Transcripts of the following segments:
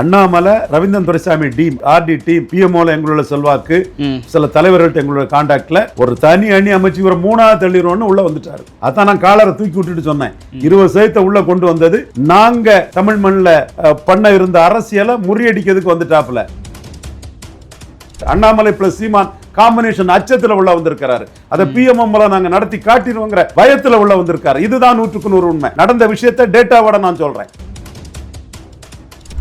Annamalai Ravindran Duraisamy team R D team பிஎம்ஓல எங்களோட செல்வாக்கு. சில தலைவர்கள்ட்ட எங்களோட கான்டாக்ட்ல ஒரு தனி அணி அமைச்சு இவரை மூணாவது தள்ளிடுவோம்னு உள்ள வந்துட்டாரு. அதான் நான் காலரை தூக்கி விட்டுட்டு சொன்னேன். இருபது சதவீதத்தை உள்ள கொண்டு வந்தது. நாங்க தமிழ் மண்ணில் பண்ண இருந்த அரசியலை முறியடிக்கிறதுக்கு வந்துட்டாப்புல. அண்ணாமலை பிளஸ் சீமான் காம்பினேஷன் அச்சத்துல உள்ள வந்திருக்கிறாரு. அதை பிஎம்எம் மூலம் நாங்க நடத்தி காட்டிடுவோங்கிற பயத்துல உள்ள வந்திருக்காரு. இதுதான் நூற்றுக்கு நூறு உண்மை. நடந்த விஷயத்தை டேட்டாவோட நான் சொல்றேன்.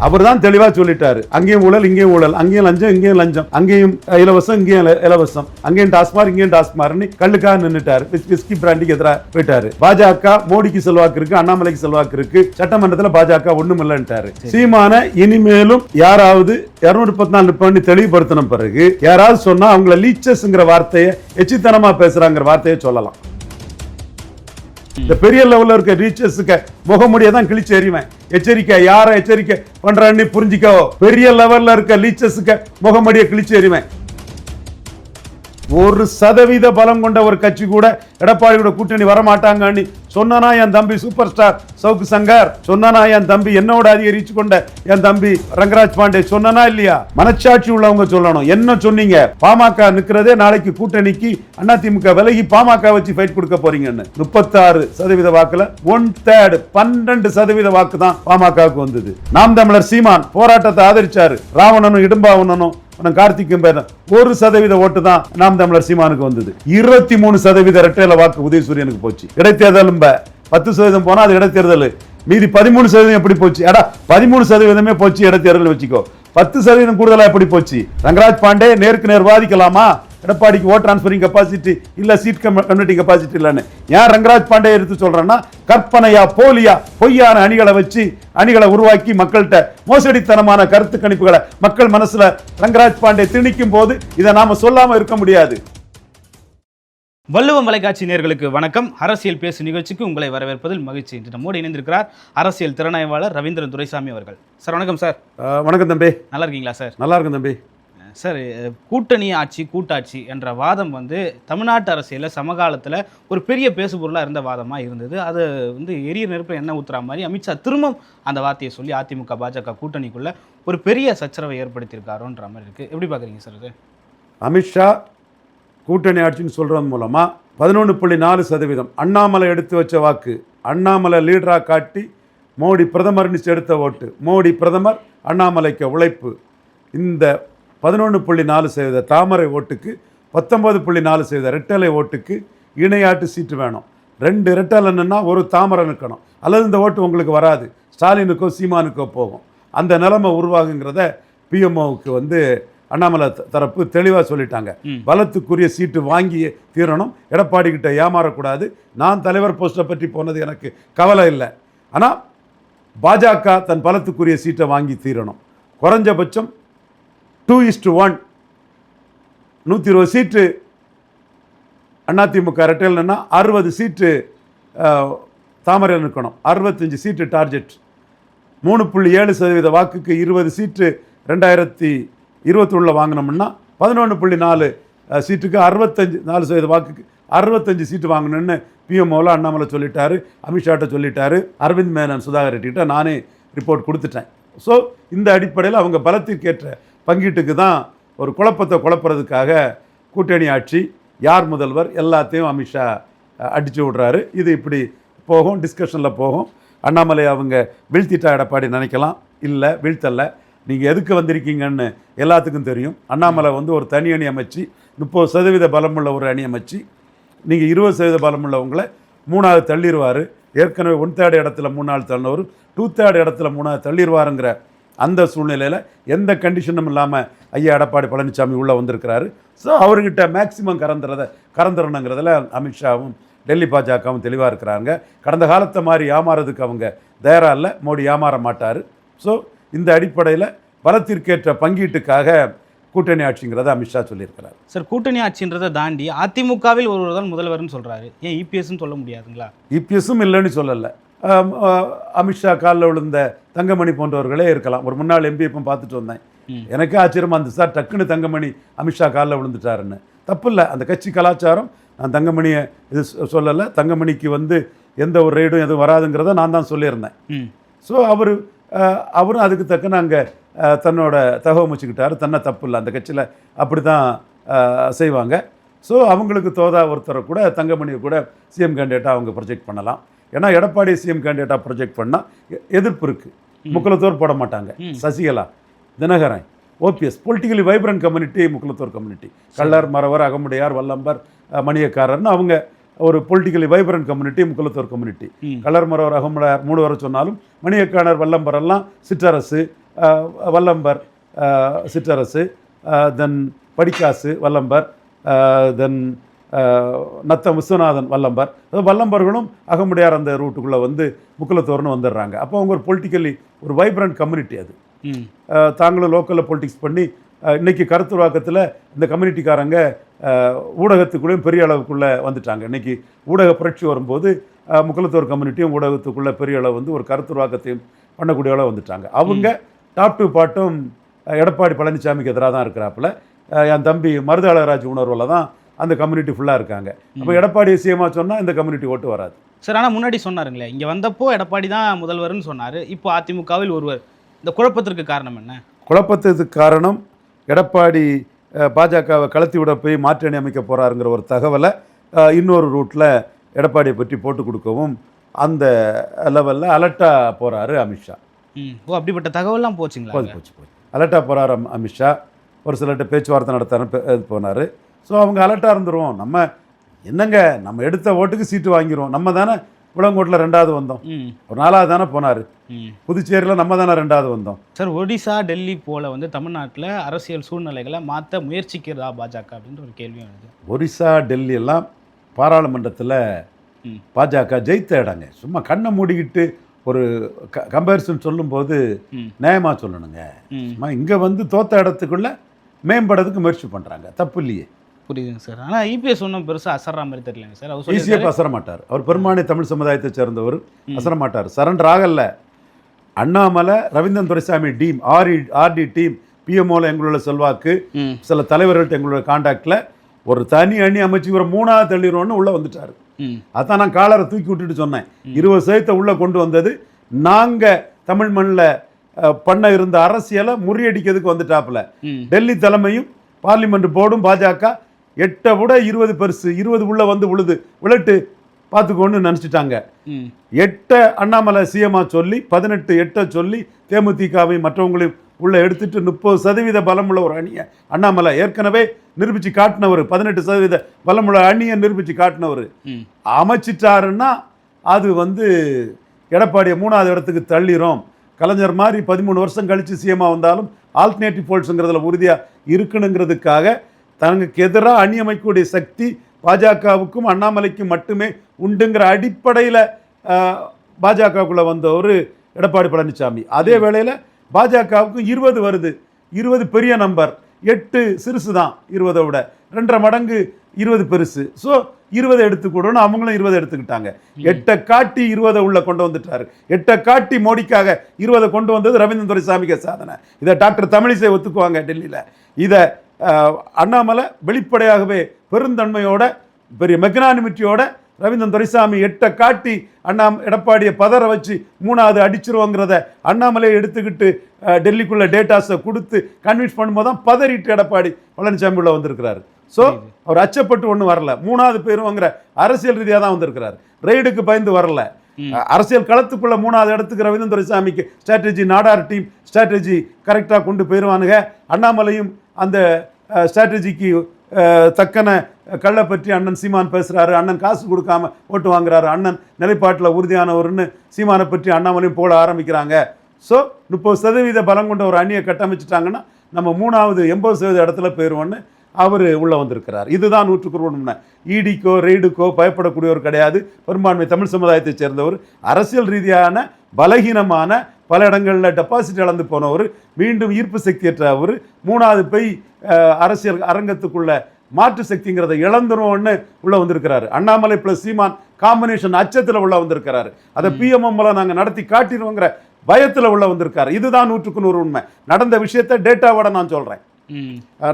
அவர் தான் தெளிவா சொல்லிட்டாரு. அங்கேயும் ஊழல் இங்கேயும் ஊழல். அங்கேயும் லஞ்சம் இங்கேயும் லஞ்சம். அங்கேயும் இலவசம் இங்கேயும் இல- இலவசம். அங்கேயும் டாஸ்மார் இங்கேயும் டாஸ்மார்னு கல்லுக்காக நின்னுட்டாரு. விஸ்- விஸ்கி பிராண்டிக்கு எதிராக போயிட்டாரு. பாஜக மோடிக்கு செல்வாக்கு இருக்கு அண்ணாமலைக்கு செல்வாக்கு இருக்கு சட்டமன்றத்துல பாஜக ஒண்ணும் இல்லைன்ட்டாரு. சீமான இனிமேலும் யாராவது இருநூற்றி பத்தி நாலு பண்ணி தெளிவுபடுத்தின பிறகு யாராவது சொன்னா அவங்கள லீச்சஸ்ங்கிற வார்த்தையை எச்சித்தனமா பேசுறாங்கிற வார்த்தையை சொல்லலாம். இந்த பெரிய லெவல்ல இருக்க ரீச்சர்ஸுக்கு முகமுடியை தான் கிழிச்சு எறிவேன். எச்சரிக்கை யாரை எச்சரிக்கை பண்ணுறான்னு புரிஞ்சுக்கோ. பெரிய லெவல்ல இருக்க லீச்சர்ஸுக்கு முகமுடியை கிழிச்சு எறிவேன். ஒரு சதவீத பலம் கொண்ட ஒரு கட்சி கூட எடப்பாடியோட கூட்டணி வரமாட்டாங்கன்னு சொன்னானா என் தம்பி சூப்பர் ஸ்டார் சவுக்கு சங்கர். சொன்னானா என் தம்பி என்னோட அதிக ரீச் கொண்ட என் தம்பி ரங்கராஜ் பாண்டே. சொன்னானா இல்லையா? மனச்சாட்சி உள்ளவங்க சொல்லணும். என்ன சொன்னீங்க? பாமக நிக்கிறதே நாளைக்கு கூட்டணிக்கு அதிமுக விலகி பாமக வச்சு ஃபைட் கொடுக்க போறீங்கன்னு. முப்பத்தாறு சதவீத வாக்குல ஒன் தேர்டு பன்னெண்டு சதவீத வாக்கு தான் பாமகவுக்கு வந்தது. நாம் தமிழர் சீமான் போராட்டத்தை ஆதரிச்சாரு. ராவணனும் இடும்பாவணனும் அண்ணன் கார்த்திக்கும் பேர் ஒரு சதவீத ஓட்டு தான் நாம் தமிழர் சீமானுக்கு வந்தது. இருபத்தி மூணு சதவீத இரட்டையில வாக்கு உதயசூரியனுக்கு போச்சு. இடைத்தேர்தலும் பத்து சதவீதம் போனால் அது இடைத்தேர்தல். மீதி பதிமூணு சதவீதம் எப்படி போச்சு? அடா பதிமூணு சதவீதமே போச்சு இடைத்தேர்தல் வச்சுக்கோ. பத்து சதவீதம் கூடுதலா எப்படி போச்சு? ரங்கராஜ் பாண்டே நேருக்கு நேர் வாதிக்கலாமா? எடப்பாடிக்கு ஓட் டிரான்ஸ்பரிங் கெப்பாசிட்டி இல்ல சீட் கம்யூனிட்டி கெப்பாசிட்டி இல்லைன்னு. ஏன் ரங்கராஜ் பாண்டே எடுத்து சொல்றேன்னா கற்பனையா போலியா பொய்யான அணிகளை வச்சு அணிகளை உருவாக்கி மக்கள்கிட்ட மோசடித்தனமான கருத்து கணிப்புகளை மக்கள் மனசுல ரங்கராஜ் பாண்டே திணிக்கும் போது இதை நாம சொல்லாம இருக்க முடியாது. வள்ளுவம் வலைக்காட்சி நேர்களுக்கு வணக்கம். அரசியல் பேசு நிகழ்ச்சிக்கு உங்களை வரவேற்பதில் மகிழ்ச்சி. இன்று நம்மோடு இணைந்திருக்கிறார் அரசியல் திறனாய்வாளர் ரவீந்திரன் துரைசாமி அவர்கள். சார் வணக்கம் சார். வணக்கம் தம்பி. நல்லா இருக்கீங்களா சார்? நல்லா இருக்கும் தம்பி. சார் கூட்டணி ஆட்சி கூட்டாட்சி என்ற வாதம் வந்து தமிழ்நாட்டு அரசியலில் சமகாலத்தில் ஒரு பெரிய பேசுபொருளாக இருந்த வாதமாக இருந்தது. அது வந்து எரிய நெருப்பில் என்ன ஊத்துற மாதிரி அமித்ஷா திரும்பவும் அந்த வார்த்தையை சொல்லி அதிமுக பாஜக கூட்டணிக்குள்ள ஒரு பெரிய சச்சரவை ஏற்படுத்தியிருக்காரோன்ற மாதிரி இருக்குது எப்படி பார்க்குறீங்க சார் இது அமித்ஷா கூட்டணி ஆட்சின்னு சொல்கிறது மூலமாக பதினொன்று புள்ளி நாலு சதவீதம் அண்ணாமலை எடுத்து வச்ச வாக்கு அண்ணாமலை லீடராக காட்டி மோடி பிரதமர்னு எடுத்த ஓட்டு மோடி பிரதமர் அண்ணாமலைக்கு உழைப்பு. இந்த பதினொன்று புள்ளி நாலு சதவீத தாமரை ஓட்டுக்கு பத்தொன்பது புள்ளி நாலு சதவீத ரெட்டலை ஓட்டுக்கு இணையாட்டு சீட்டு வேணும். ரெண்டு ரெட்டலைன்னா ஒரு தாமரை நிற்கணும். அல்லது இந்த ஓட்டு உங்களுக்கு வராது. ஸ்டாலினுக்கோ சீமானுக்கோ போகும். அந்த நிலைமை உருவாகுங்கிறத பிஎம்ஓவுக்கு வந்து அண்ணாமலை தரப்பு தெளிவாக சொல்லிட்டாங்க. பலத்துக்குரிய சீட்டு வாங்கி தீரணும். எடப்பாடி கிட்ட ஏமாறக்கூடாது. நான் தலைவர் போஸ்ட்டை பற்றி போனது எனக்கு கவலை இல்லை. ஆனால் பாஜக தன் பலத்துக்குரிய சீட்டை வாங்கி தீரணும். குறைஞ்சபட்சம் டூ இஸ்டு ஒன் நூற்றி இருபது சீட்டு. அதிமுக ரெட்டையில்னா அறுபது சீட்டு தாமரை நிற்கணும். அறுபத்தஞ்சு சீட்டு டார்கெட் மூணு புள்ளி ஏழு சதவீத வாக்குக்கு இருபது சீட்டு ரெண்டாயிரத்தி இருபத்தொன்னில் வாங்கினோம்னா பதினொன்று புள்ளி நாலு சீட்டுக்கு அறுபத்தஞ்சு நாலு சதவீத வாக்குக்கு அறுபத்தஞ்சு சீட்டு வாங்கணும்னு பிஎம்ஓவில் அண்ணாமலை சொல்லிட்டாரு அமித்ஷாட்ட சொல்லிட்டாரு அரவிந்த் மேனன் சுதாகர் ரெட்டிகிட்ட நானே ரிப்போர்ட் கொடுத்துட்டேன். ஸோ இந்த அடிப்படையில் அவங்க பலத்திற்கேற்ற பங்கீட்டுக்கு தான் ஒரு குழப்பத்தை குழப்புறதுக்காக கூட்டணி ஆட்சி யார் முதல்வர் எல்லாத்தையும் அமித்ஷா அடித்து அடிச்சு விடுறாரு. இது இப்படி போகும் டிஸ்கஷனில் போகும். அண்ணாமலை அவங்க வீழ்த்திட்டா எடப்பாடி நினைக்கலாம். இல்லை வீழ்த்தல்ல நீங்கள் எதுக்கு வந்திருக்கீங்கன்னு எல்லாத்துக்கும் தெரியும். அண்ணாமலை வந்து ஒரு தனி அணி அமைச்சு முப்பது சதவீத பலமுள்ள ஒரு அணி அமைச்சு நீங்கள் இருபது சதவீத பலமுள்ளவங்களை மூணாவது தள்ளிடுவார் ஏற்கனவே ஒன் தேர்ட் இடத்துல மூணாவது தள்ளினவர் டூ தேர்ட் இடத்துல மூணாவது தள்ளிடுவாருங்கிற அந்த சூழ்நிலையில் எந்த கண்டிஷனும் இல்லாமல் ஐயா எடப்பாடி பழனிசாமி உள்ளே வந்திருக்கிறாரு. ஸோ அவர்கிட்ட மேக்சிமம் கறந்துறத கறந்துடணுங்கிறதுல அமித்ஷாவும் டெல்லி பாஜகவும் தெளிவாக இருக்கிறாங்க. கடந்த காலத்தை மாதிரி ஏமாறதுக்கு அவங்க தயாராக இல்லை மோடி ஏமாற மாட்டார். ஸோ இந்த அடிப்படையில் பலத்திற்கேற்ற பங்கீட்டுக்காக கூட்டணி ஆட்சிங்கிறத அமித்ஷா சொல்லியிருக்கிறார். சார் கூட்டணி ஆட்சின்றதை தாண்டி அதிமுகவில் ஒருவர் தான் முதல்வர்னு சொல்கிறாரு ஏன் இபிஎஸ்ன்னு சொல்ல முடியாதுங்களா? இபிஎஸும் இல்லைன்னு சொல்லலை. அமித்ஷா காலில் விழுந்த தங்கமணி போன்றவர்களே இருக்கலாம். ஒரு முன்னாள் எம்பி இப்போ பார்த்துட்டு வந்தேன். எனக்கு ஆச்சரியமா இருந்துச்சு சார் டக்குன்னு தங்கமணி அமித்ஷா காலில் விழுந்துட்டாருன்னு. தப்பு இல்லை அந்த கட்சி கலாச்சாரம் நான் தங்கமணியை இது சொல்லலை. தங்கமணிக்கு வந்து எந்த ஒரு ரெய்டும் எதுவும் வராதுங்கிறத நான் தான் சொல்லியிருந்தேன். ஸோ அவர் அவரும் அதுக்கு தக்கன அங்கே தன்னோட தகவமைச்சுக்கிட்டாரு தன்னை தப்பு இல்லை அந்த கட்சியில் அப்படி தான் செய்வாங்க. ஸோ அவங்களுக்கு தோதா ஒருத்தரை கூட தங்கமணியை கூட சிஎம் கேண்டிடேட்டாக அவங்க ப்ரொஜெக்ட் பண்ணலாம். ஏன்னா எடப்பாடி சிஎம் கேண்டிடேட்டாக ப்ரொஜெக்ட் பண்ணால் எதிர்ப்பு இருக்குது முக்குலத்தோர் போட மாட்டாங்க. Sasikala Dinakaran O P S politically vibrant community Mukkulathor community Kallar Maravar Agamudaiyar Vallambar மணியக்காரர்னு அவங்க ஒரு politically vibrant community Mukkulathor community ம். கலர் மறவர் அகமுடையார் மூணு வரை சொன்னாலும் மணியக்காரர் வல்லம்பர் எல்லாம் சிற்றரசு வல்லம்பர் சிற்றரசு தென் படிக்காசு வல்லம்பர் தென் நத்தம் விஸ்வநாதன் வல்லம்பர். அதாவது வல்லம்பர்களும் அகமுடையார் அந்த ரூட்டுக்குள்ளே வந்து முக்குலத்தோர்னு வந்துடுறாங்க. அப்போ அவங்க ஒரு பொலிட்டிக்கலி ஒரு வைப்ரண்ட் கம்யூனிட்டி அது. தாங்களும் லோக்கலில் பொலிட்டிக்ஸ் பண்ணி அஹ் இன்னைக்கு கருத்துருவாக்கத்தில் இந்த கம்யூனிட்டிக்காரங்க ஊடகத்துக்குள்ளேயும் பெரிய அளவுக்குள்ளே வந்துட்டாங்க. இன்னைக்கு ஊடக புரட்சி வரும்போது முக்குலத்தோர் கம்யூனிட்டியும் ஊடகத்துக்குள்ளே பெரிய அளவு வந்து ஒரு கருத்துருவாக்கத்தையும் பண்ணக்கூடிய அளவு வந்துட்டாங்க. அவங்க டாப் டு பாட்டும் எடப்பாடி பழனிசாமிக்கு எதிராக தான் இருக்கிறாப்புல என் தம்பி மருதாளராஜ் உணர்வில் தான் அந்த கம்யூனிட்டி ஃபுல்லாக இருக்காங்க. அப்போ எடப்பாடி சிஎம்மா சொன்னால் இந்த கம்யூனிட்டி ஓட்டு வராது. சார் ஆனால் முன்னாடி சொன்னாருங்களே இங்கே வந்தப்போ எடப்பாடி தான் முதல்வர்னு சொன்னார் இப்போ அதிமுகவில் ஒருவர். இந்த குழப்பத்திற்கு காரணம் என்ன? குழப்பத்துக்கு காரணம் எடப்பாடி பாஜகவை கலத்தி விட போய் மாற்றி அணி அமைக்க போகிறாருங்கிற ஒரு தகவலை இன்னொரு ரூட்டில் எடப்பாடியை பற்றி போட்டு கொடுக்கவும் அந்த லெவலில் அலர்ட்டாக போகிறாரு அமித்ஷா ஓ அப்படிப்பட்ட தகவல்லாம் போச்சுங்களா போச்சு போச்சு அலர்ட்டாக போகிறாரு அமித்ஷா ஒரு சிலர்கிட்ட பேச்சுவார்த்தை நடத்தாரு போனார். ஸோ அவங்க அலர்ட்டாக இருந்துருவோம். நம்ம என்னங்க? நம்ம எடுத்த ஓட்டுக்கு சீட்டு வாங்கிடுவோம் நம்ம தானே விளங்கோட்டில் ரெண்டாவது வந்தோம். ஒரு நாலாவது தானே போனார். புதுச்சேரியில் நம்ம தானே ரெண்டாவது வந்தோம். சார் ஒடிசா டெல்லி போல வந்து தமிழ்நாட்டில் அரசியல் சூழ்நிலைகளை மாற்ற முயற்சிக்கிறதா பாஜக அப்படின்ற ஒரு கேள்வியும் வருது. ஒரிசா டெல்லி எல்லாம் பாராளுமன்றத்தில். பாஜக ஜெயித்த இடங்க. சும்மா கண்ணை மூடிக்கிட்டு ஒரு க கம்பேரிசன் சொல்லும்போது நியாயமாக சொல்லணுங்க. சும்மா இங்கே வந்து தோத்த இடத்துக்குள்ள மேம்படுறதுக்கு முயற்சி பண்ணுறாங்க தப்பு இல்லையே. புரியுதுங்க சார். ஆனால் இபிஎஸ் ஒன்றும் பெருசாக அசர்ற மாதிரி தெரியலங்க சார். அவர் ஈஸியாக சொல்லி அசர மாட்டார் அவர் பெரும்பான்மை தமிழ் சமுதாயத்தை சேர்ந்தவர். அசர மாட்டார் சரண்டர் ஆகல Annamalai Ravindran Duraisamy team RE RT team பிஎம்ஓவில் எங்களோட செல்வாக்கு சில தலைவர்கள்ட்ட எங்களோட காண்டாக்டில் ஒரு தனி அணி அமைச்சு இவரை மூணாவது தள்ளிடுவோன்னு உள்ளே வந்துட்டார். அதான் நான் காலரை தூக்கி விட்டுட்டு சொன்னேன். இருபது சதவீதத்தை உள்ளே கொண்டு வந்தது. நாங்கள் தமிழ் மண்ணில் பண்ண இருந்த அரசியலை முறியடிக்கிறதுக்கு வந்துட்டாப்புல. டெல்லி தலைமையும் பார்லிமெண்ட் போர்டும் பாஜக எட்டை விட இருபது பெருசு இருபது உள்ள வந்து விழுது. விழட்டு பார்த்துக்கோன்னு நினச்சிட்டாங்க. எட்டை அண்ணாமலை சிஎம்மா சொல்லி பதினெட்டு எட்டை சொல்லி தேமுதிகவையும் மற்றவங்களையும் உள்ள எடுத்துட்டு முப்பது சதவீத பலமுள்ள ஒரு அணியை அண்ணாமலை ஏற்கனவே நிரூபித்து காட்டினவர். பதினெட்டு சதவீத பலமுள்ள அணியை நிரூபித்து காட்டினவர். அமைச்சிட்டாருன்னா அது வந்து எடப்பாடியை மூணாவது இடத்துக்கு தள்ளிரும். கலைஞர் மாதிரி பதிமூணு வருஷம் கழித்து சிஎம்மா வந்தாலும் ஆல்டர்னேட்டிவ் போல்ஸுங்கிறதுல உறுதியாக இருக்கணுங்கிறதுக்காக தனக்கு எதிராக அணி அமைக்கக்கூடிய சக்தி பாஜகவுக்கும் அண்ணாமலைக்கும் மட்டுமே உண்டுங்கிற அடிப்படையில் பாஜகவுக்குள்ளே வந்த ஒரு எடப்பாடி பழனிசாமி. அதே வேளையில் பாஜகவுக்கும் இருபது வருது. இருபது பெரிய நம்பர். எட்டு சிறுசு தான் இருபதை விட. ரெண்டரை மடங்கு இருபது பெருசு. ஸோ இருபதை எடுத்துக்கூடணும் அவங்களும் இருபதை எடுத்துக்கிட்டாங்க. எட்டை காட்டி இருபதை உள்ள கொண்டு வந்துட்டாரு. எட்டை காட்டி மோடிக்காக இருபதை கொண்டு வந்தது ரவீந்திரன் துரைசாமிக்கு சாதனை. இதை டாக்டர் தமிழிசை ஒத்துக்குவாங்க டெல்லியில். இதை அண்ணாமலை வெளிப்படையாகவே பெருந்தன்மையோட பெரிய மெக்னானிமிட்டியோட ரவீந்திரன் துரைசாமி எட்டை காட்டி அண்ணா எடப்பாடியை பதற வச்சு மூணாவது அடிச்சிருவோங்கிறத அண்ணாமலையை எடுத்துக்கிட்டு டெல்லிக்குள்ள டேட்டாஸை கொடுத்து கன்வின்ஸ் பண்ணும்போது தான் பதறிட்டு எடப்பாடி பழனிசாமி உள்ள வந்திருக்கிறாரு. ஸோ அவர் அச்சப்பட்டு ஒன்றும் வரல. மூணாவது பேருங்கிற அரசியல் ரீதியாக தான் வந்திருக்கிறார். ரெய்டுக்கு பயந்து வரல. அரசியல் களத்துக்குள்ள மூணாவது இடத்துக்கு ரவீந்திரன் துரைசாமிக்கு ஸ்ட்ராட்டஜி நாடார் டீம் ஸ்ட்ராட்டஜி கரெக்டாக கொண்டு போயிடுவானுங்க அண்ணாமலையும் அந்த ஸ்ட்ராட்டஜிக்கு தக்கன கள்ள பற்றி அண்ணன் சீமான் பேசுகிறாரு அண்ணன் காசு கொடுக்காம ஓட்டு வாங்குறாரு. அண்ணன் நிலைப்பாட்டில் உறுதியானவர்னு சீமானை பற்றி அண்ணாமலையும் போட ஆரம்பிக்கிறாங்க. ஸோ முப்பது சதவீத பலம் கொண்ட ஒரு அணியை கட்டமைச்சிட்டாங்கன்னா நம்ம மூணாவது எண்பது சதவீத இடத்துல போயிடுவோன்னு அவர் உள்ளே வந்திருக்கிறார். இதுதான் நூற்றுக்கு உண்மை. E ஈடிக்கோ ரெய்டுக்கோ பயப்படக்கூடியவர் கிடையாது. பெரும்பான்மை தமிழ் சமுதாயத்தைச் சேர்ந்தவர். அரசியல் ரீதியான பலகீனமான பல இடங்களில் டெபாசிட் இழந்து போனவர் மீண்டும் ஈர்ப்பு சக்தியற்ற அவர் மூணாவது போய் அஹ், அரசியல் அரங்கத்துக்குள்ள மாற்று சக்திங்கிறத இழந்துருவோன்னு உள்ள வந்திருக்கிறாரு. அண்ணாமலை ப்ளஸ் சீமான் காம்பினேஷன் அச்சத்தில் உள்ள வந்திருக்கிறாரு. அதை பிஎம்எம் மூலம் நாங்கள் நடத்தி காட்டிடுவோங்கிற பயத்தில் உள்ள வந்திருக்காரு. இதுதான் நூற்றுக்கு நூறு உண்மை. நடந்த விஷயத்தை டேட்டாவோட நான் சொல்கிறேன்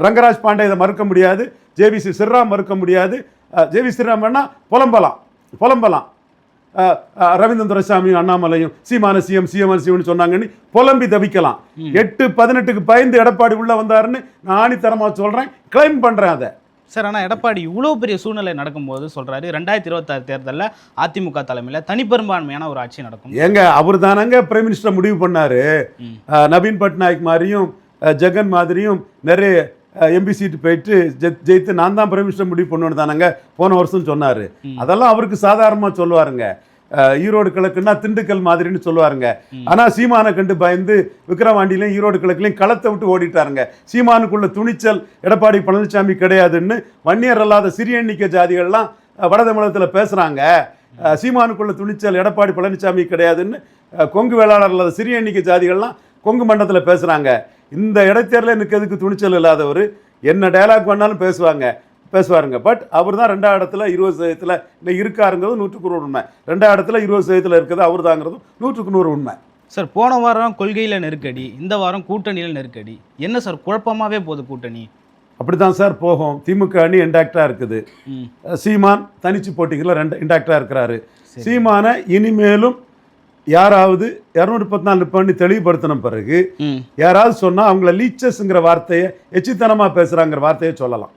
ரங்கராஜ் பாண்டே இதை மறுக்க முடியாது. ஜேவிசி ஸ்ரீராம் மறுக்க முடியாது. ஜேவி ஸ்ரீராம் வேணா புலம்பலாம். புலம்பலாம். ரவீந்திரன் துரைசாமியும் அண்ணாமலையும் சீமான சிஎம் சிஎம் சிஎம்னு சொன்னாங்கன்னு புலம்பி தவிக்கலாம். எட்டு பதினெட்டுக்கு பயந்து எடப்பாடி உள்ள வந்தாருன்னு நான் ஆணித்தரமா சொல்றேன். கிளைம் பண்றேன் அதை. சார் ஆனால் எடப்பாடி இவ்வளோ பெரிய சூழ்நிலை நடக்கும்போது சொல்றாரு ரெண்டாயிரத்தி இருபத்தாறு தேர்தலில் அதிமுக தலைமையில் தனிப்பெரும்பான்மையான ஒரு ஆட்சி நடக்கும். ஏங்க அவர் தானங்க பிரைம் மினிஸ்டர் முடிவு பண்ணாரு. நவீன் பட்நாயக் மாதிரியும் ஜெகன் மாதிரியும் நிறைய எம்பி சீட்டு போயிட்டு ஜெயித்து நான் தான் பிரைம் மினிஸ்டர் முடிவு பண்ணணும் தானங்க? போன வருஷம் சொன்னாரு. அதெல்லாம் அவருக்கு சாதாரணமா சொல்லுவாருங்க. ஈரோடு கிழக்குன்னா திண்டுக்கல் மாதிரின்னு சொல்லுவாருங்க. ஆனா சீமானை கண்டு பயந்து விக்கிரவாண்டிலையும் ஈரோடு கிழக்குலையும் களத்தை விட்டு ஓடிட்டாருங்க. சீமானுக்குள்ள துணிச்சல் எடப்பாடி பழனிசாமி கிடையாதுன்னு வன்னியர் அல்லாத சிறிய எண்ணிக்கை ஜாதிகள்லாம் வட தமிழகத்தில் அஹ், சீமானுக்குள்ள துணிச்சல் எடப்பாடி பழனிசாமி கிடையாதுன்னு கொங்கு வேளாளர் இல்லாத சிறிய எண்ணிக்கை ஜாதிகள்லாம் கொங்கு மண்டலத்தில் பேசுறாங்க. இந்த இடைத்தேர்தலில் நிற்கிறதுக்கு துணிச்சல் இல்லாதவர்? என்ன டயலாக் பண்ணாலும் பேசுவாங்க. பேசுவாருங்க. பட் அவர் தான் ரெண்டாவது இடத்துல இருபது சதவீதத்தில் இல்லை இருக்காருங்கிறது நூற்றுக்கு நூறு உண்மை. ரெண்டாவது இடத்துல இருபது சதவீதத்தில் இருக்கிறது அவர் தாங்கிறதும் நூற்றுக்கு நூறு உண்மை. சார் போன வாரம் கொள்கையில் நெருக்கடி இந்த வாரம் கூட்டணியில் நெருக்கடி. என்ன சார் குழப்பமாவே போகுது கூட்டணி? அப்படி தான் சார் போகும். திமுக அணி இன்டாக்டாக இருக்குது. சீமான் தனிச்சு போட்டிகளில் ரெண்டு இன்டாக்டாக இருக்கிறாரு. சீமானை இனிமேலும் யாராவது இரநூத்தி பத்தி நாலு பண்ணி தெளிவுபடுத்தின பிறகு யாராவது சொன்னால் அவங்கள லீச்சஸ்ங்கிற வார்த்தையை எச்சித்தனமாக பேசுகிறாங்கிற வார்த்தையை சொல்லலாம்.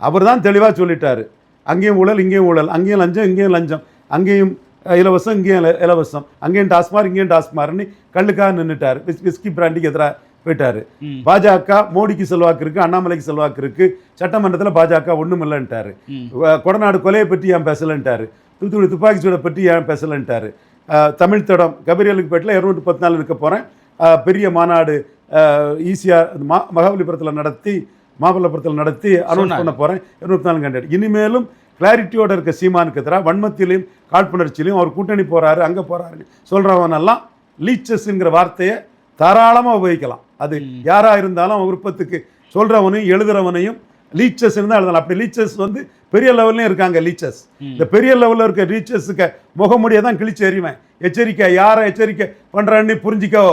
அவர் தான் தெளிவாக சொல்லிட்டாரு. அங்கேயும் ஊழல் இங்கேயும் ஊழல் அங்கேயும் லஞ்சம் இங்கேயும் லஞ்சம் அங்கேயும் இலவசம் இங்கேயும் இல- இலவசம் அங்கேயும் டாஸ்மார் இங்கேயும் டாஸ்மார்னு கல்லுக்காக நின்றுட்டார் விஸ் விஸ்கி பிராண்டிக்கு எதிராக போயிட்டாரு. பாஜக மோடிக்கு செல்வாக்கு இருக்கு அண்ணாமலைக்கு செல்வாக்கு இருக்கு சட்டமன்றத்தில் பாஜக ஒன்றும் இல்லைன்ட்டாரு கொடநாடு கொலையை பற்றி ஏன் பேசலன்ட்டாரு? தூத்துக்குடி துப்பாக்கி சூடை பற்றி ஏன் பேசலன்ட்டாரு? தமிழ் தடம். கபிரியலுக்கு பேட்டில் இரநூத்தி பத்து நாள் இருக்க போகிறேன் பெரிய மாநாடு ஈஸியாக மா மகாபலிபுரத்தில் நடத்தி மாமல்லபுரத்தில் நடத்தி அனௌன்ஸ். பண்ண போகிறேன் இருபத்தி நாலு கண்டேட் இனிமேலும் கிளாரிட்டியோட இருக்க சீமானுக்கு எதிராக வன்மத்திலையும் காழ்ப்புணர்ச்சியிலையும் அவர் கூட்டணி போறாரு அங்கே போறாருன்னு சொல்கிறவனெல்லாம் லீச்சஸ்ங்கிற வார்த்தையை தாராளமாக உபயோகிக்கலாம். அது யாராக இருந்தாலும் அவன் விருப்பத்துக்கு சொல்கிறவனையும் எழுதுறவனையும் லீச்சஸ் தான் எழுதலாம் அப்படி லீச்சஸ் வந்து பெரிய லெவல்லையும் இருக்காங்க லீச்சஸ் இந்த பெரிய லெவலில் இருக்க லீச்சஸுக்கு முகமுடியை தான் கிழிச்சு எறிவேன். எச்சரிக்கை யாரை எச்சரிக்கை பண்ணுறான்னு புரிஞ்சிக்கோ.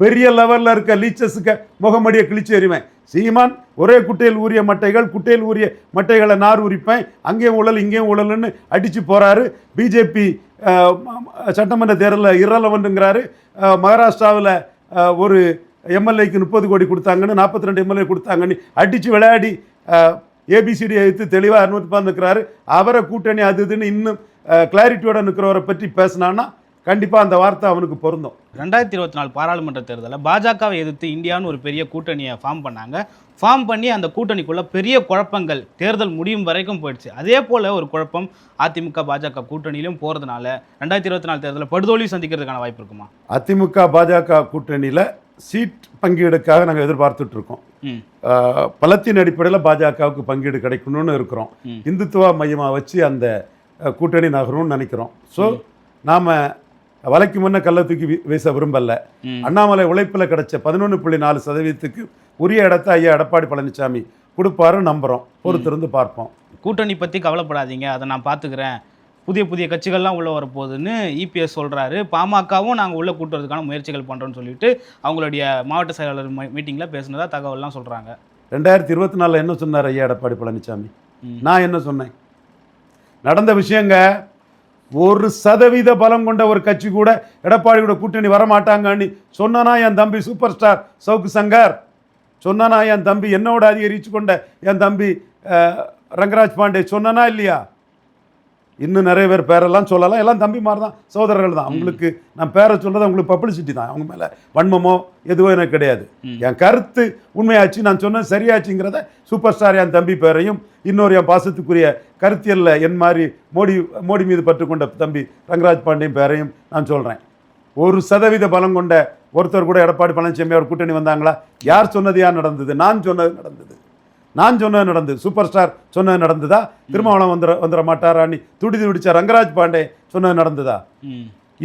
பெரிய லெவலில் இருக்க லீச்சஸுக்கு முகமடியை கிழிச்சு எறிவேன். சீமான் ஒரே குட்டையில் ஊறிய மட்டைகள் குட்டையில் ஊறிய மட்டைகளை நார் உரிப்பேன். அங்கேயும் ஊழல் இங்கேயும் ஊழல்னு அடிச்சு போறாரு. பிஜேபி சட்டமன்ற தேர்தலில் இரலவன்ங்கிறாரு மகாராஷ்டிராவில் ஒரு எம்எல்ஏக்கு முப்பது கோடி கொடுத்தாங்கன்னு நாற்பத்தி ரெண்டு எம்எல்ஏ கொடுத்தாங்கன்னு அடித்து விளையாடி ஏபிசிடி எடுத்து தெளிவாக அறுநூற்றி நிற்கிறாரு அவரை கூட்டணி அது இதுன்னு இன்னும் கிளாரிட்டியோட நிற்கிறவரை பற்றி பேசினான்னா கண்டிப்பாக அந்த வார்த்தை அவனுக்கு பொருந்தும். ரெண்டாயிரத்தி இருபத்தி நாலு பாராளுமன்ற தேர்தலில் பாஜகவை எதிர்த்து இந்தியான்னு ஒரு பெரிய கூட்டணியை ஃபார்ம் பண்ணாங்க. ஃபார்ம் பண்ணி அந்த கூட்டணிக்குள்ள பெரிய குழப்பங்கள் தேர்தல் முடியும் வரைக்கும் போயிடுச்சு. அதே போல ஒரு குழப்பம் அதிமுக பாஜக கூட்டணியிலும் போறதுனால ரெண்டாயிரத்தி இருபத்தி நாலு தேர்தலில் படுதோல்வி சந்திக்கிறதுக்கான வாய்ப்பு இருக்குமா? அதிமுக பாஜக கூட்டணியில் சீட் பங்கீடுக்காக நாங்கள் எதிர்பார்த்துட்டு இருக்கோம் பலத்தின் அடிப்படையில் பாஜகவுக்கு பங்கீடு கிடைக்கணும்னு இருக்கிறோம். இந்துத்துவ மையமாக வச்சு அந்த கூட்டணி நகரும்னு நினைக்கிறோம். ஸோ நாம் வலைக்கு முன்ன கல்லை தூக்கி வீச விரும்பல. அண்ணாமலை உழைப்பில் கிடைச்ச பதினொன்று புள்ளி நாலு சதவீதத்துக்கு உரிய இடத்த ஐயா எடப்பாடி பழனிசாமி கொடுப்பாருன்னு நம்புகிறோம் பொறுத்திருந்து பார்ப்போம். கூட்டணி பற்றி கவலைப்படாதீங்க. அதை நான் பார்த்துக்கிறேன் புதிய புதிய கட்சிகள்லாம் உள்ளே வரப்போகுதுன்னு இபிஎஸ் சொல்கிறாரு பாமகவும் நாங்கள் உள்ளே கூட்டுறதுக்கான முயற்சிகள் பண்ணுறோன்னு சொல்லிட்டு அவங்களுடைய மாவட்ட செயலாளர் மீட்டிங்கில் பேசுனதா தகவல்லாம் சொல்கிறாங்க ரெண்டாயிரத்தி இருபத்தி நாலில் என்ன சொன்னார் ஐயா எடப்பாடி பழனிசாமி. நான் என்ன சொன்னேன்? நடந்த விஷயங்க ஒரு சதவீத பலம் கொண்ட ஒரு கட்சி கூட எடப்பாடி கூட கூட்டணி வரமாட்டாங்கன்னு சொன்னானா என் தம்பி சூப்பர் ஸ்டார் சவுக்கு சங்கர். சொன்னானா என் தம்பி என்னோட அதிக ரீச் கொண்ட என் தம்பி ரங்கராஜ் பாண்டே சொன்னானா இல்லையா? இன்னும் நிறைய பேர் பேரெல்லாம் சொல்லலாம். எல்லாம் தம்பி மாதிரி தான் சகோதரர்கள் தான் அவங்களுக்கு நான் பேரை சொல்றது அவங்களுக்கு பப்ளிசிட்டி தான். அவங்க மேலே வன்மமோ எதுவோ எனக்கு கிடையாது. என் கருத்து உண்மையாச்சு. நான் சொன்னது சரியாச்சுங்கிறத சூப்பர் ஸ்டார் என் தம்பி பேரையும் இன்னொரு என் பாசத்துக்குரிய கருத்தியல்ல என் மாதிரி மோடி மோடி மீது பற்றுக்கொண்ட தம்பி ரங்கராஜ் பாண்டியன் பேரையும் நான் சொல்கிறேன் ஒரு சதவீத பலம் கொண்ட ஒருத்தர் கூட எடப்பாடி பழனிசாமி அவர் கூட்டணி வந்தாங்களா? யார் சொன்னது யார் நடந்தது? நான் சொன்னது நடந்தது. நான் சொன்னது நடந்தது சூப்பர் ஸ்டார் சொன்னது நடந்ததா? திருமாவளம் வந்துட வந்துட மாட்டாரான்னு துடி துடிச்ச ரங்கராஜ் பாண்டே சொன்னது நடந்ததா?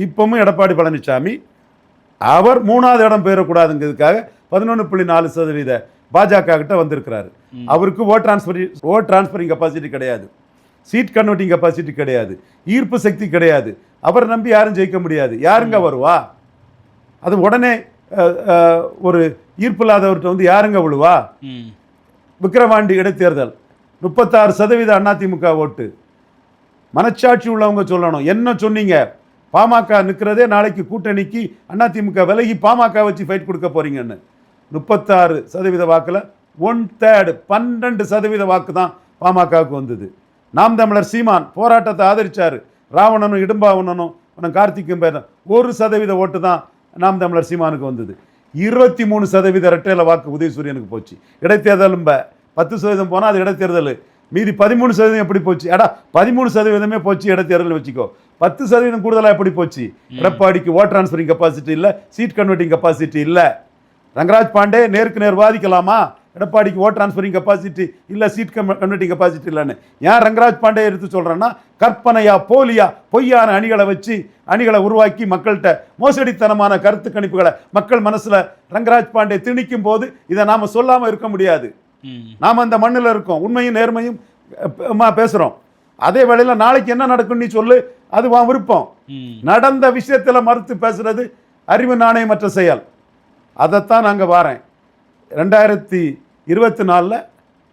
இப்பவும் எடப்பாடி பழனிசாமி அவர் மூணாவது இடம் பெறக்கூடாதுங்கிறதுக்காக பதினொன்று புள்ளி நாலு சதவீத பாஜக கிட்ட வந்திருக்கிறாரு. அவருக்கு vote transfer vote transferring capacity கிடையாது. சீட் கன்வெர்ட்டிங் கெப்பாசிட்டி கிடையாது. ஈர்ப்பு சக்தி கிடையாது. அவரை நம்பி யாரும் ஜெயிக்க முடியாது. யாருங்க வருவா? அது உடனே ஒரு ஈர்ப்பு இல்லாதவர்கிட்ட வந்து யாருங்க விழுவா? விக்கிரவாண்டி இடைத்தேர்தல். முப்பத்தாறு சதவீத அதிமுக ஓட்டு. மனச்சாட்சி உள்ளவங்க சொல்லணும். என்ன சொன்னீங்க? பாமக நிற்கிறதே நாளைக்கு கூட்டணிக்கு அதிமுக விலகி பாமக வச்சு ஃபைட் கொடுக்க போறீங்கன்னு. முப்பத்தாறு சதவீத வாக்கில் ஒன் தேர்டு பன்னெண்டு சதவீத வாக்கு தான் பாமகவுக்கு வந்தது. நாம் தமிழர் சீமான் போராட்டத்தை ஆதரித்தார் ராவணனும் இடும்பாவணனும் கார்த்திக்கும் பேரும் ஒரு சதவீத ஓட்டு தான் நாம் தமிழர் சீமானுக்கு வந்தது. இருபத்தி மூணு சதவீத ரெட்டையில வாக்கு உதயசூரியனுக்கு போச்சு. இடைத்தேர்தலும் பத்து சதவீதம் போனால் அது இடைத்தேர்தல். மீதி பதிமூணு சதவீதம் எப்படி போச்சு? அடா பதிமூணு சதவீதமே போச்சு இடைத்தேர்தல் வச்சுக்கோ. பத்து சதவீதம் கூடுதலாக எப்படி போச்சு? எடப்பாடிக்கு ஓட் டிரான்ஸ்ஃபரிங் கெப்பாசிட்டி இல்லை சீட் கன்வெர்ட்டிங் கெப்பாசிட்டி இல்லை. ரங்கராஜ் பாண்டே நேருக்கு நேர் வாதிக்கலாமா? எடப்பாடிக்கு ஓட் டிரான்ஸ்ஃபரிங் கெப்பாசிட்டி இல்லை சீட் கன்வெர்ட்டிங் கெப்பாசிட்டி இல்லைன்னு. ஏன் ரங்கராஜ் பாண்டே எடுத்து சொல்கிறேன்னா கற்பனையா போலியா பொய்யான அணிகளை வச்சு அணிகளை உருவாக்கி மக்கள்கிட்ட மோசடித்தனமான கருத்து கணிப்புகளை மக்கள் மனசில் ரங்கராஜ் பாண்டே திணிக்கும் போது இதை நாம் சொல்லாமல் இருக்க முடியாது. நாம் அந்த மண்ணில் இருக்கோம். உண்மையும் நேர்மையும் பேசுகிறோம் அதே வேளையில் நாளைக்கு என்ன நடக்கும் நீ சொல்லு அது உன் விருப்பம். நடந்த விஷயத்துல மறுத்து பேசுறது அறிவு நாணயமற்ற செயல். அதைத்தான் நாங்க வாரேன். ரெண்டாயிரத்தி இருபத்தி நாலில்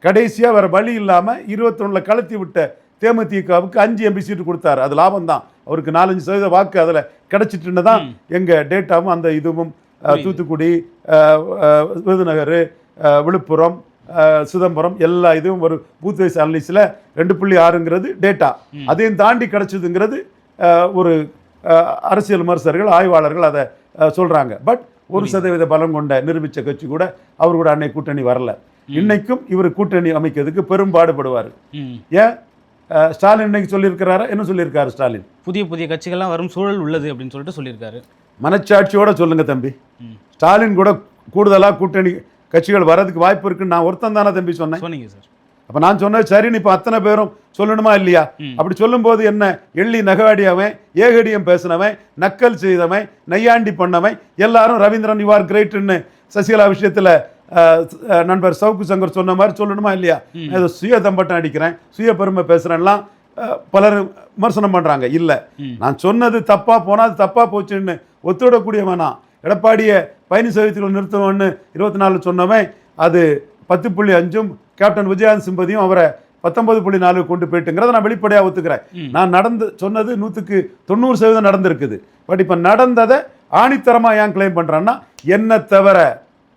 கடைசியாக வேற வழி இல்லாமல் இருபத்தொன்னில் கலத்தி விட்ட தேமுதிகவுக்கு அஞ்சு எம்பி சீட்டு கொடுத்தாரு. அது லாபம் தான் அவருக்கு நாலஞ்சு சதவீத வாக்கு அதில் கிடைச்சிட்டுன்னு தான் எங்கள் டேட்டாவும் அந்த இதுவும் தூத்துக்குடி விருதுநகர் விழுப்புரம் சிதம்பரம் எல்லா இதுவும் ஒரு பூத் வைஸ் அனலிஸில் ரெண்டு புள்ளி ஆறுங்கிறது டேட்டா. அதையும் தாண்டி கிடைச்சதுங்கிறது ஒரு அரசியல் விமர்சகர்கள் ஆய்வாளர்கள் அதை அஹ், சொல்றாங்க. பட் ஒரு சதவீத பலம் கொண்ட நிரூபித்த கட்சி கூட அவர் கூட அன்னை கூட்டணி வரல. இன்னைக்கும் இவர் கூட்டணி அமைக்கிறதுக்கு பெரும் பாடுபடுவார். ஏன்? ஸ்டாலின் இன்னைக்கு சொல்லியிருக்கிறாரா? என்ன சொல்லியிருக்காரு ஸ்டாலின்? புதிய புதிய கட்சிகள்லாம் வரும் சூழல் உள்ளது அப்படின்னு சொல்லிட்டு சொல்லியிருக்காரு. மனச்சாட்சியோட சொல்லுங்க தம்பி. ஸ்டாலின் கூட கூடுதலா கூட்டணி கட்சிகள் வர்றதுக்கு வாய்ப்பு இருக்குன்னு நான் ஒருத்தன் தானே தம்பி சொன்னேன். சொன்னீங்க சார். அப்ப நான் சொன்னது சரின்னு இப்போ அத்தனை பேரும் சொல்லணுமா இல்லையா. அப்படி சொல்லும்போது என்ன? எள்ளி நகவாடியவன் ஏகடியம் பேசினவன் நக்கல் செய்தவன் நையாண்டி பண்ணவன் எல்லாரும் ரவீந்திரன் யூ ஆர் கிரேட்னு சசிகலா விஷயத்துல நண்பர் சவுக்கு சங்கர் சொன்ன மாதிரி சொல்லணுமா இல்லையா? ஏதோ சுய தம்பட்டம் அடிக்கிறேன் சுய பெருமை பேசுறேன்லாம் அஹ், பலர் விமர்சனம் பண்றாங்க. இல்ல. நான் சொன்னது தப்பா போனா அது தப்பா போச்சுன்னு ஒத்துவிடக்கூடியவன் எடப்பாடியை பயணி சதவீதத்தில் நிறுத்தணும்னு இருபத்தி நாலு சொன்னவன் அது பத்து புள்ளி அஞ்சும் கேப்டன் விஜயகாந்த் சிம்பதியும் அவரை பத்தொன்பது புள்ளி நாலு கொண்டு போயிட்டுங்கிறத நான் வெளிப்படையாக ஒத்துக்கிறேன். நான் நடந்து சொன்னது நூற்றுக்கு தொண்ணூறு சதவீதம் நடந்திருக்குது. பட் இப்போ நடந்ததை ஆணித்தரமாக ஏன் கிளைம் பண்ணுறேன்னா என்ன தவிர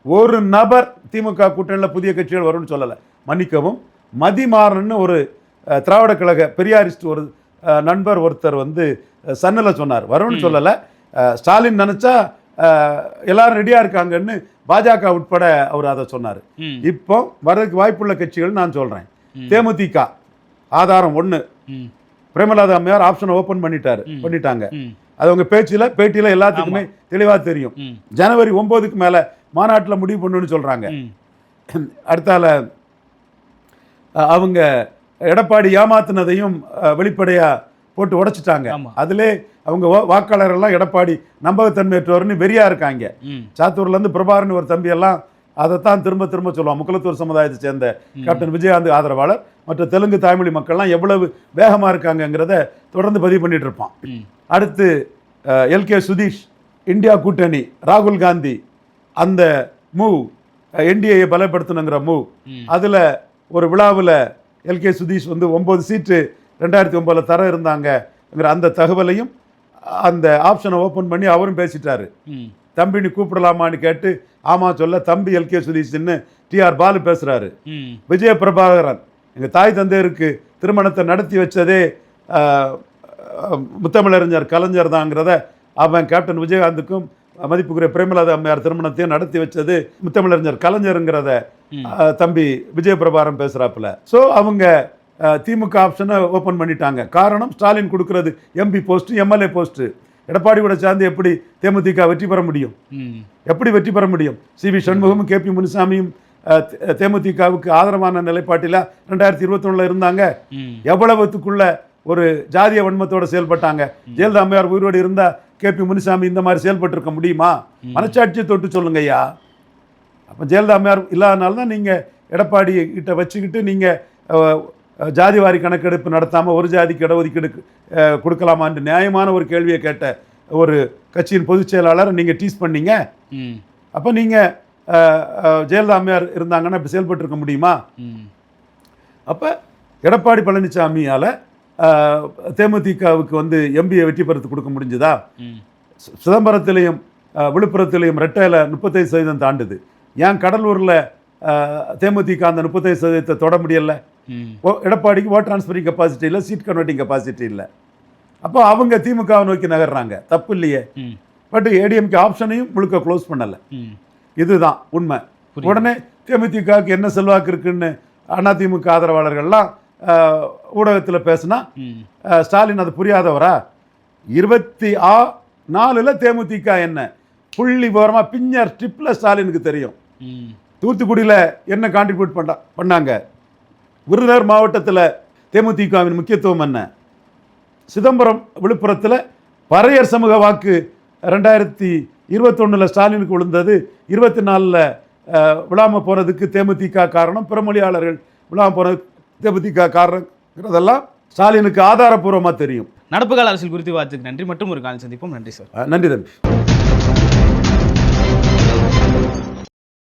ஒரு நபர் திமுக கூட்டணியில் புதிய கட்சிகள் வரும்னு சொல்லலை. மன்னிக்கவும் மதிமாறன்னு ஒரு திராவிட கழக பெரியாரிஸ்ட் ஒரு நண்பர் ஒருத்தர் வந்து சன்னில் சொன்னார். வரும்னு சொல்லலை. ஸ்டாலின் நினச்சா எல்லாரும் ரெடியாக இருக்காங்கன்னு பாஜக உட்பட அவர் அதை சொன்னார். இப்போ வர்றதுக்கு வாய்ப்புள்ள கட்சிகள் நான் சொல்கிறேன். தேமுதிக ஆதாரம் ஒன்று பிரேமலாதா அம்மையார் ஆப்ஷனை ஓப்பன் பண்ணிட்டாரு. பண்ணிட்டாங்க. அது அவங்க பேச்சில் பேட்டியில் எல்லாத்துக்குமே தெளிவாக தெரியும். ஜனவரி ஒம்போதுக்கு மேலே மாநாட்டில் முடிவு பண்ணுன்னு சொல்கிறாங்க அடுத்தால அவங்க எடப்பாடி ஏமாத்துனதையும் வெளிப்படையாக போட்டு உடைச்சிட்டாங்க. அதிலே அவங்க வாக்காளர் எல்லாம் எடப்பாடி நம்பகத்தன்மையற்றவர்னு வெறியா இருக்காங்க. சாத்தூர்லேருந்து பிரபாகரன் ஒரு தம்பி எல்லாம் அதைத்தான் திரும்ப திரும்ப சொல்லுவான். முக்குலத்தூர் சமுதாயத்தை சேர்ந்த கேப்டன் விஜயகாந்த் ஆதரவாளர். மற்ற தெலுங்கு தாய்மொழி மக்கள்லாம் எவ்வளவு வேகமாக இருக்காங்கங்கிறத தொடர்ந்து பதிவு பண்ணிட்டு இருப்பான். அடுத்து எல்கே சுதீஷ் இந்தியா கூட்டணி ராகுல் காந்தி அந்த மூவ் என்டிஏயை பலப்படுத்தணுங்கிற மூவ். அதில் ஒரு விழாவில் எல்கே சுதீஷ் வந்து ஒம்பது சீட்டு ரெண்டாயிரத்தி ஒம்பதில் தர இருந்தாங்கங்கிற அந்த தகவலையும் அந்த ஆப்ஷனை ஓப்பன் பண்ணி அவரும் பேசிட்டாரு. தம்பி நீ கூப்பிடலாமான்னு கேட்டு ஆமாம் சொல்ல தம்பி எல்கே சுதீஷ்னு டிஆர் பாலு பேசுகிறாரு ம். விஜய பிரபாகரன் எங்கள் தாய் தந்தையருக்கு திருமணத்தை நடத்தி வச்சதே முத்தமிழறிஞர் கலைஞர் தாங்கிறத அவன் கேப்டன் விஜயகாந்துக்கும் மதிப்புக்குரிய பிரேமலதா அம்மையார் திருமணத்தையும் நடத்தி வச்சது முத்தமிழறிஞர் கலைஞருங்கிறத தம்பி விஜய பிரபாகரன் பேசுகிறாப்புல ஸோ அவங்க திமுக ஆப்ஷனை ஓப்பன் பண்ணிட்டாங்க. காரணம் ஸ்டாலின் கொடுக்கறது M P post M L A post Edappadi கூட சேர்ந்து எப்படி தேமுதிக வெற்றி பெற முடியும்? எப்படி வெற்றி பெற முடியும்? சி வி சண்முகமும் கே பி முனுசாமியும் தேமுதிகவுக்கு ஆதரவான நிலைப்பாட்டில் ரெண்டாயிரத்தி இருபத்தொன்னுல இருந்தாங்க. எவ்வளவுத்துக்குள்ள ஒரு ஜாதிய வன்மத்தோட செயல்பட்டாங்க. ஜெயலலிதா அம்மையார் உயிரோடு இருந்தா கே பி முனுசாமி இந்த மாதிரி செயல்பட்டு இருக்க முடியுமா மனச்சாட்சியை தொட்டு சொல்லுங்க ஐயா. அப்போ ஜெயலலிதா அம்மையார் இல்லாதனால தான் நீங்கள் எடப்பாடி கிட்ட வச்சுக்கிட்டு நீங்கள் ஜாதிவாரி கணக்கெடுப்பு நடத்தாமல் ஒரு ஜாதிக்கு இடஒதுக்கீடு கொடுக்கலாமான்னு நியாயமான ஒரு கேள்வியை கேட்ட ஒரு கட்சியின் பொதுச் செயலாளர் நீங்கள் டீஸ் பண்ணீங்க. அப்போ நீங்கள் ஜெயலலிதா அம்மையார் இருந்தாங்கன்னா இப்படி செயல்பட்டு இருக்க முடியுமா? அப்போ எடப்பாடி பழனிசாமியால் தேமுதிகவுக்கு வந்து எம்பியை வெற்றி பெறத்து கொடுக்க முடிஞ்சுதா? சிதம்பரத்திலையும் விழுப்புரத்திலையும் ரெட்டையில் முப்பத்தைந்து சதவீதம் தாண்டுது. ஏன் கடலூரில் தேமுதிக அந்த முப்பத்தைந்து சதவீதத்தை தொட முடியல. எடப்பாடிக்கு ஓட் ட்ரான்ஸ்ஃபரிங் கெப்பாசிட்டி இல்லை சீட் கன்வெர்ட்டிங் கெப்பாசிட்டி இல்லை. அப்போ அவங்க திமுகவை நோக்கி நகர்றாங்க. தப்பு இல்லையே. பட் ஏடிஎம்கே ஆப்ஷனையும் முழுக்க க்ளோஸ் பண்ணலை. இதுதான் உண்மை. உடனே தேமுதிகவுக்கு என்ன செல்வாக்கு இருக்குன்னு அதிமுக ஆதரவாளர்கள்லாம் ஊடகத்தில் பேசினா ஸ்டாலின் அது புரியாதவரா? இருபத்தி ஆ நாலில் தேமுதிக என்ன? புள்ளி விவரமாக பிஞ்சர் ஸ்ட்ரிப்பில் ஸ்டாலினுக்கு தெரியும். தூத்துக்குடியில் என்ன கான்ட்ரிபியூட் பண்ண பண்ணாங்க? விருதுநகர் மாவட்டத்தில் தேமுதிகவின் முக்கியத்துவம் என்ன? சிதம்பரம் விழுப்புரத்தில் பறையர் சமூக வாக்கு ரெண்டாயிரத்தி இருபத்தொன்னில் ஸ்டாலினுக்கு விழுந்தது. இருபத்தி நாலில் விழாம போனதுக்கு தேமுதிக காரணம் பிறமொழியாளர்கள் விழாம போனது தேமுதிக காரணங்கிறதெல்லாம் ஸ்டாலினுக்கு ஆதாரப்பூர்வமாக தெரியும். நடப்பு கால அரசியல் குறித்து வார்த்தைக்கு நன்றி. மற்றும் ஒரு காலம் சந்திப்போம். நன்றி சார். நன்றி தம்பி.